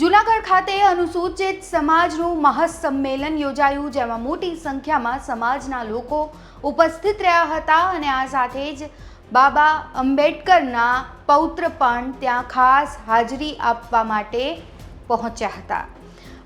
જૂનાગઢ ખાતે અનુસૂચિત સમાજનું મહાસંમેલન યોજાયું, જેમાં મોટી સંખ્યામાં સમાજના લોકો ઉપસ્થિત રહ્યા હતા અને આ સાથે જ બાબા આંબેડકરના પૌત્ર પણ ત્યાં ખાસ હાજરી આપવા માટે પહોંચ્યા હતા.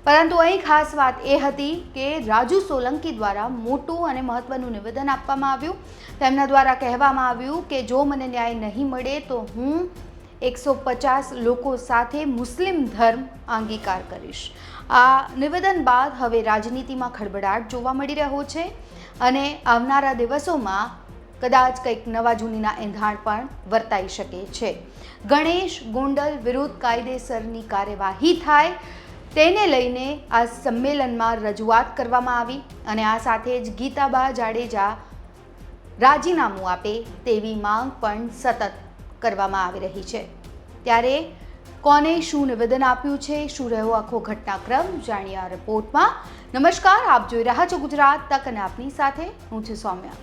પરંતુ અહીં ખાસ વાત એ હતી કે રાજુ સોલંકી દ્વારા મોટું અને મહત્વનું નિવેદન આપવામાં આવ્યું. તેમના દ્વારા કહેવામાં આવ્યું કે જો મને ન્યાય નહીં મળે તો હું એકસો પચાસ લોકો સાથે મુસ્લિમ ધર્મ અંગીકાર કરીશ. આ નિવેદન બાદ હવે રાજનીતિમાં ખડબડાટ જોવા મળી રહ્યો છે અને આવનારા દિવસોમાં કદાચ કંઈક નવા જૂનીના એંધાણ પણ વર્તાઈ શકે છે. ગણેશ ગોંડલ વિરુદ્ધ કાયદેસરની કાર્યવાહી થાય તેને લઈને આ સંમેલનમાં રજૂઆત કરવામાં આવી અને આ સાથે જ ગીતાબા જાડેજા રાજીનામું આપે તેવી માંગ પણ સતત કરવામાં આવી રહી છે. ત્યારે કોને શું નિવેદન આપ્યું છે? શું રહ્યો આખો ઘટનાક્રમ? જાણીએ આ રિપોર્ટમાં. નમસ્કાર, આપ જોઈ રહ્યા છો ગુજરાત તક અને આપની સાથે હું છું સૌમ્યા.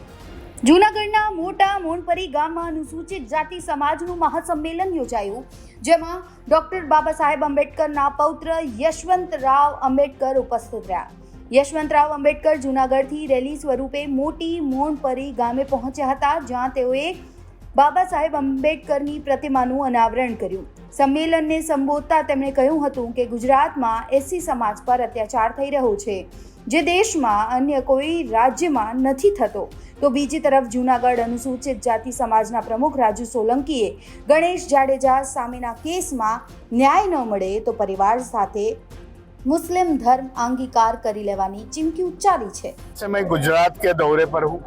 જૂનાગઢના મોટા મોનપરી ગામમાં અનુસૂચિત જાતિ સમાજનું મહાસંમેલન યોજાયું, જેમાં ડોક્ટર બાબા સાહેબ આંબેડકરના પૌત્ર યશવંતરાવ આંબેડકર ઉપસ્થિત રહ્યા. યશવંતરાવ આંબેડકર જૂનાગઢથી રેલી સ્વરૂપે મોટી મોનપરી ગામે પહોંચ્યા હતા, જ્યાં તેઓએ બાબા સાહેબ આંબેડકરની પ્રતિમાનું અનાવરણ કર્યું. સંમેલનને સંબોધતા તેમણે કહ્યું હતું કે ગુજરાતમાં એસસી સમાજ પર અત્યાચાર થઈ રહ્યો છે. જે દેશમાં અન્ય કોઈ રાજ્યમાં નથી થતો. તો બીજી તરફ જૂનાગઢ અનુસૂચિત જાતિ સમાજના પ્રમુખ રાજુ સોલંકીએ ગણેશ જાડેજા સામેના કેસમાં ન્યાય ન મળે તો પરિવાર સાથે મુસ્લિમ ધર્મ અંગીકાર કરી લેવાની ચીમકી ઉચ્ચારી છે से मैं गुजरात के दौरे पर हूँ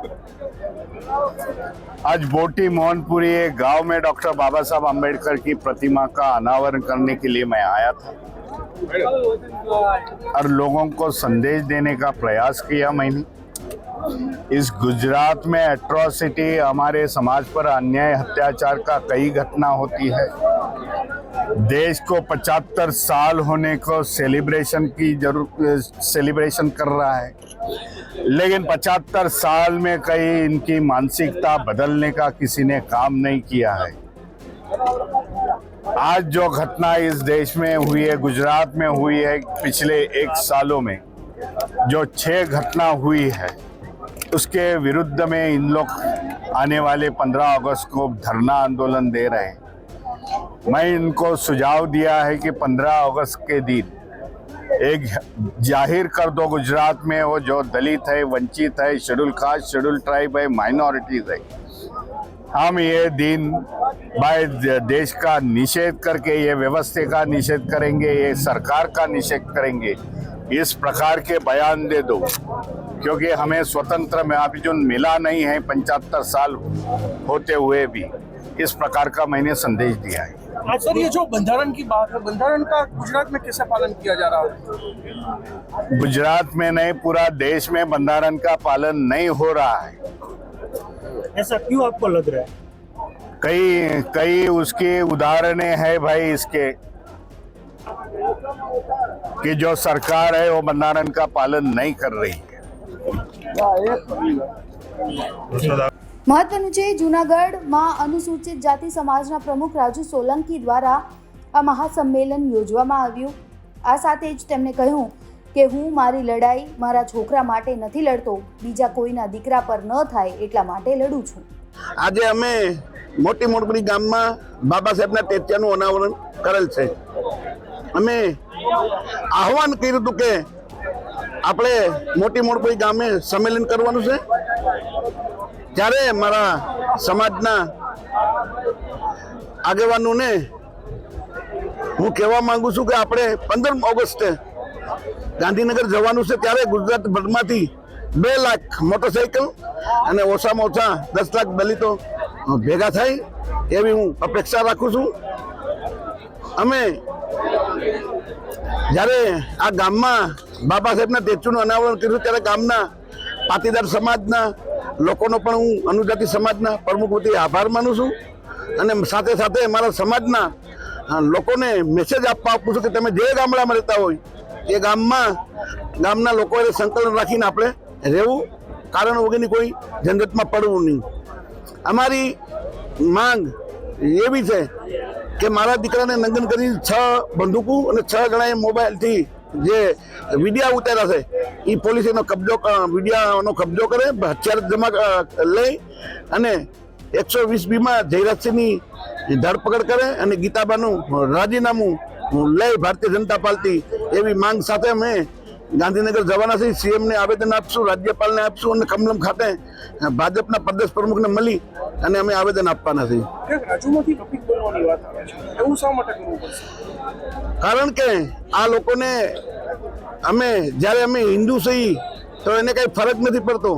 आज बोटी मोहनपुरी एक गांव में डॉक्टर बाबा साहब आम्बेडकर की प्रतिमा का अनावरण करने के लिए मैं आया था और लोगों को संदेश देने का प्रयास किया मैंने इस गुजरात में एट्रोसिटी हमारे समाज पर अन्याय अत्याचार का कई घटना होती है देश को 75 साल होने को सेलिब्रेशन की ज़रूर सेलिब्रेशन कर रहा है। लेकिन 75 साल में कहीं इनकी मानसिकता बदलने का किसी ने काम नहीं किया है। आज जो घटना इस देश में हुई है, गुजरात में हुई है, पिछले एक सालों में, जो छह घटना हुई है, उसके विरुद्ध में इन लोग आने वाले 15 अगस्त को धरना आंदोलन दे रहे हैं। मैं इनको सुझाव दिया है कि 15 अगस्त के दिन एक ज़ाहिर कर दो गुजरात में वो जो दलित है, वंचित है, शेड्यूल कास्ट, शेड्यूल ट्राइब है माइनॉरिटीज है। हम ये दिन भाई देश का निषेध करके, ये व्यवस्था का निषेध करेंगे, ये सरकार का निषेध करेंगे, इस प्रकार के बयान दे दो। क्योंकि हमें स्वतंत्र में अभी जो मिला नहीं है, पंचहत्तर साल होते हुए भी, इस प्रकार का मैंने संदेश दिया है। सर ये जो बंधारण की बात है बंधारण का गुजरात में कैसे पालन किया जा रहा है? गुजरात में नहीं पूरा देश में बंधारण का पालन नहीं हो रहा है। ऐसा क्यों आपको लग रहा है? कई कई उसके उदाहरणें है भाई इसके कि जो सरकार है वो बंधारण का पालन नहीं कर रही है। મહત્વનું છે, જૂનાગઢમાં અનુસૂચિત જાતિ સમાજના પ્રમુખ રાજુ સોલંકી દ્વારા આ મહાસંમેલન યોજવામાં આવ્યું. આ સાથે જ તેમણે કહ્યું કે, હું મારી લડાઈ મારા છોકરા માટે નથી લડતો, બીજા કોઈના દીકરા પર ન થાય એટલા માટે લડું છું. આજે અમે મોટી મોટપુરી ગામમાં બાબા સાહેબના ટેચ્યાનું અનાવરણ કરેલ છે. અમે આહવાન કર્યું હતું કે, આપણે મોટી મોટપુરી ગામે સંમેલન કરવાનું છે. ત્યારે મારા સમાજના આગેવાનોને હું કહેવા માંગુ છું કે આપણે પંદર ઓગસ્ટે ગાંધીનગર જવાનું છે, ત્યારે ગુજરાત ભરમાંથી બે લાખ મોટરસાઇકલ અને ઓછામાં ઓછા દસ લાખ દલિતો ભેગા થાય, એવી હું અપેક્ષા રાખું છું. અમે જ્યારે આ ગામમાં બાબા સાહેબના ટેચ્યુનું અનાવરણ કર્યું, ત્યારે ગામના પાટીદાર સમાજના લોકોનો પણ હું અનુજાતિ સમાજના પ્રમુખ વતી આભાર માનું છું. અને સાથે સાથે મારા સમાજના લોકોને મેસેજ આપવા આપું છું કે તમે જે ગામડામાં રહેતા હોય, એ ગામમાં, ગામના લોકોએ સંકલન રાખીને આપણે રહેવું. કારણ વગરની કોઈ ઝંઝટમાં પડવું નહીં. અમારી માંગ એવી છે કે મારા દીકરાને નંદન કરી છ બંદૂકો અને છ જણાએ મોબાઈલથી જે વિડિયા ઉતાર્યા છે એ પોલીસ એનો કબજો વિડિયાનો કબજો કરે, હથિયાર જમા લઈ અને એકસો વીસ બીમાં જયરાજસિંહની ધરપકડ કરે અને ગીતાબાનું રાજીનામું લઈ ભારતીય જનતા પાર્ટી એવી માંગ સાથે અમે ગાંધીનગર જવાના છીએ સીએમને આવેદન આપશું રાજ્યપાલને આપશું અને કમલમ ખાતે ભાજપના પ્રદેશ પ્રમુખને મળી અને અમે આવેદન આપવાના છે. કારણ કે આ લોકોને અમે જ્યારે અમે હિન્દુ છીએ તો એને કંઈ ફરક નથી પડતો.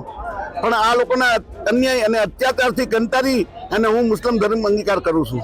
પણ આ લોકોના અન્યાય અને અત્યાચારથી કંટારી અને હું મુસ્લિમ ધર્મ અંગીકાર કરું છું.